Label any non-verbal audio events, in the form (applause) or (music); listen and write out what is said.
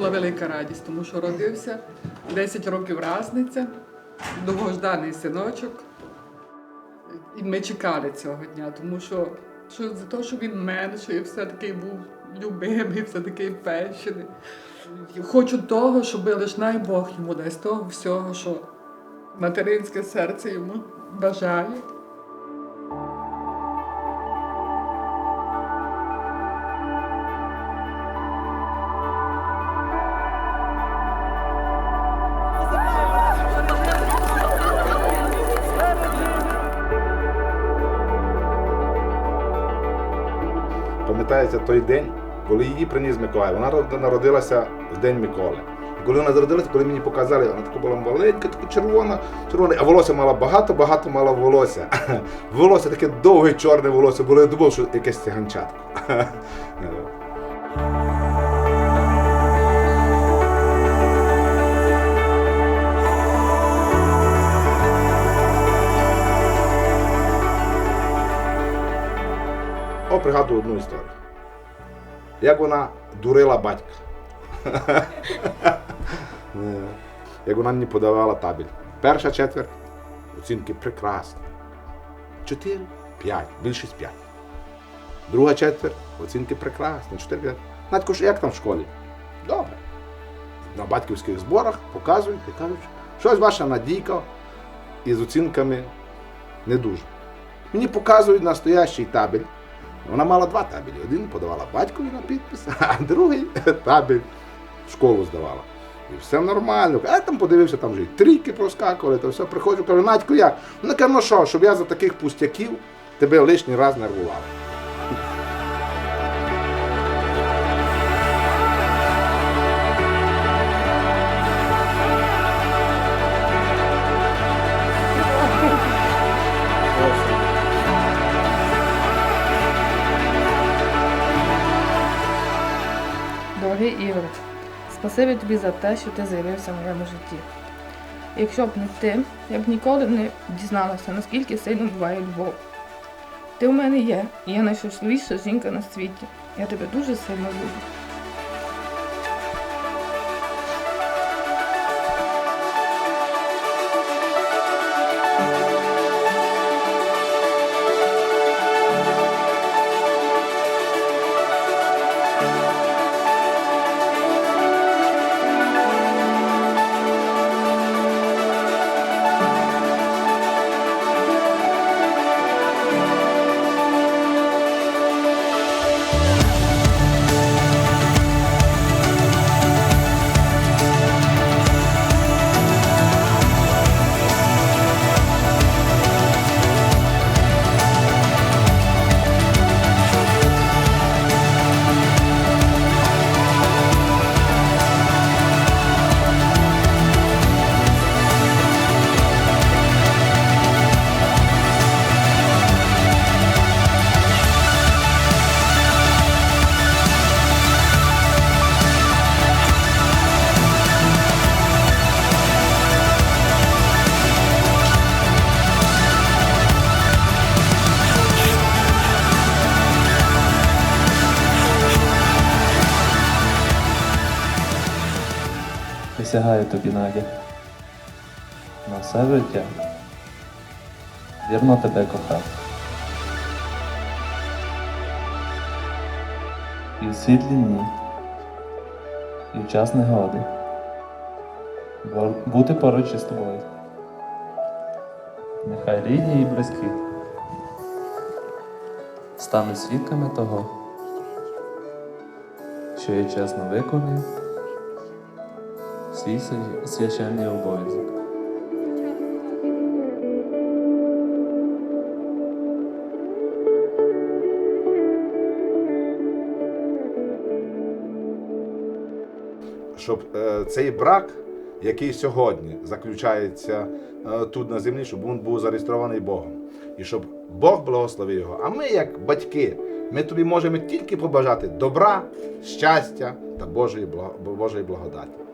була велика радість, тому що родився 10 років разниця, довгожданий синочок. І ми чекали цього дня, тому що, що за те, що він менший, все-таки був любимий, (laughs) все-таки пещений. Хочу того, щоб лише най Бог йому дасть того всього, що материнське серце йому бажає. Пам'ятається той день, коли її приніс Миколай. Вона народилася в день Миколи. І коли вона народилася, коли мені показали, вона така була маленька, така червона, червона, а волосся мала багато, багато мала волосся. (laughs) Волосся таке довге чорне волосся, було я думав, що якесь циганчатко. (laughs) О, пригадую одну історію. Як вона дурила батька. (laughs) Як вона мені подавала табель. Перша четверть оцінки прекрасні. Чотири, п'ять, більшість п'ять. Друга четверть оцінки прекрасні. Чотири, п'ять. Надько, як там в школі? Добре. На батьківських зборах показують і кажуть, щось ваша надійка із оцінками не дуже. Мені показують настоящий табель. Вона мала два табелі. Один подавала батькові на підпис, (laughs) а другий (laughs) табель в школу здавала. І все нормально. А я там подивився, там вже і трійки проскакували, то все приходжу, кажу, Надько, як? Вона каже, ну що, щоб я за таких пустяків тебе лишній раз нервував. Дорогий Ігор, спасибі тобі за те, що ти з'явився в моєму житті. Якщо б не ти, я б ніколи не дізналася, наскільки сильно буває любов. Ти в мене є, і я найщасливіша жінка на світі. Я тебе дуже сильно люблю. Присягаю тобі, Надя. На все життя. Вірно тебе кохав. І в світлі дні, і в час негоди. Бути поруч із тобою. Нехай рідні і близькі стануть свідками того, що я чесно виконую свій свя- священний обов'язок. щоб е, цей брак, який сьогодні заключається е, тут на землі, щоб він був зареєстрований Богом. І щоб Бог благословив його. А ми, як батьки, ми тобі можемо тільки побажати добра, щастя та Божої благодаті.